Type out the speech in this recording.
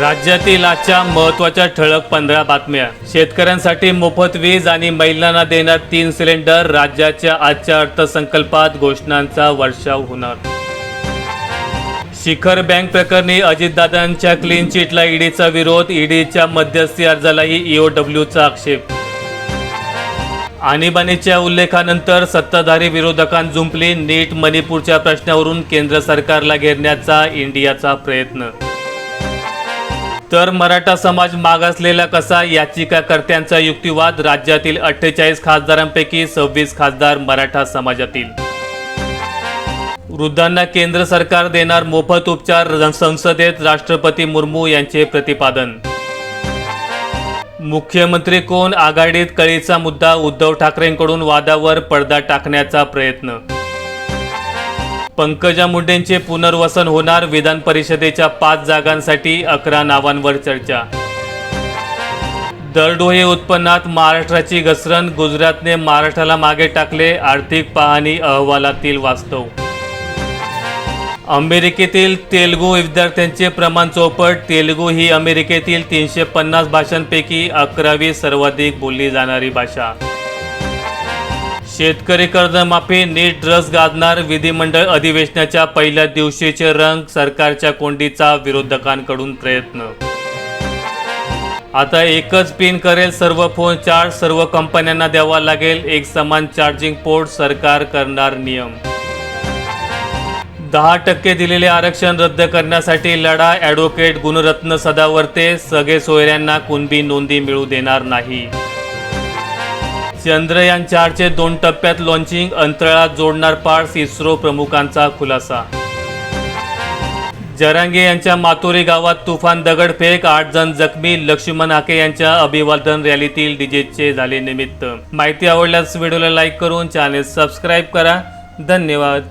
राज्यातील आजच्या महत्त्वाच्या ठळक पंधरा बातम्या. शेतकऱ्यांसाठी मोफत वीज आणि महिलांना देणार तीन सिलेंडर राज्याच्या आजच्या अर्थसंकल्पात घोषणांचा वर्षाव होणार. शिखर बँक प्रकरणी अजितदादांच्या क्लीन चिटला ईडीचा विरोध ईडीच्या मध्यस्थी अर्जालाही ईओडब्ल्यूचा आक्षेप. आणीबाणीच्या उल्लेखानंतर सत्ताधारी विरोधकांत जुंपली नीट मणिपूरच्या प्रश्नावरून केंद्र सरकारला घेरण्याचा इंडियाचा प्रयत्न. तर मराठा समाज मागासलेला कसा याचिकाकर्त्यांचा युक्तिवाद? राज्यातील अठ्ठेचाळीस खासदारांपैकी सव्वीस खासदार मराठा समाजातील. वृद्धांना केंद्र सरकार देणार मोफत उपचार संसदेत राष्ट्रपती मुर्मू यांचे प्रतिपादन. मुख्यमंत्री कोण? आघाडीत कळीचा मुद्दा उद्धव ठाकरेंकडून वादावर पडदा टाकण्याचा प्रयत्न. पंकजा मुंडेंचे पुनर्वसन होणार विधान परिषदेच्या पाच जागांसाठी अकरा नावांवर चर्चा. दरडोहे उत्पन्नात महाराष्ट्राची घसरण गुजरातने महाराष्ट्राला मागे टाकले आर्थिक पाहणी अहवालातील वास्तव. अमेरिकेतील तेलुगू विद्यार्थ्यांचे प्रमाण चौपट तेलुगू ही अमेरिकेतील तीनशे पन्नास भाषांपैकी अकरावी सर्वाधिक बोलली जाणारी भाषा. शेतकरी कर्जमाफी नीट रस गाजणार विधिमंडळ अधिवेशनाच्या पहिल्या दिवशीचे रंग सरकारच्या कोंडीचा विरोधकांकडून प्रयत्न. आता एकच पिन करेल सर्व फोन चार्ज सर्व कंपन्यांना द्यावा लागेल एक समान चार्जिंग पोर्ट सरकार करणार नियम. दहा टक्के दिलेले आरक्षण रद्द करण्यासाठी लढा ॲडव्होकेट गुणरत्न सदावर्ते सगळे सोयऱ्यांना कुणबी नोंदी मिळू देणार नाही. चंद्रयान चारचे दोन टप्प्यात लॉन्चिंग अंतराळात जोडणार पार्स इस्रो प्रमुखांचा खुलासा. जरांगे यांच्या मातोरी गावात तुफान दगडफेक आठ जण जखमी लक्ष्मण हाके यांच्या अभिवादन रॅलीतील डीजेचे झाले निमित्त. माहिती आवडल्यास व्हिडिओला लाईक करून चॅनेल सबस्क्राईब करा. धन्यवाद.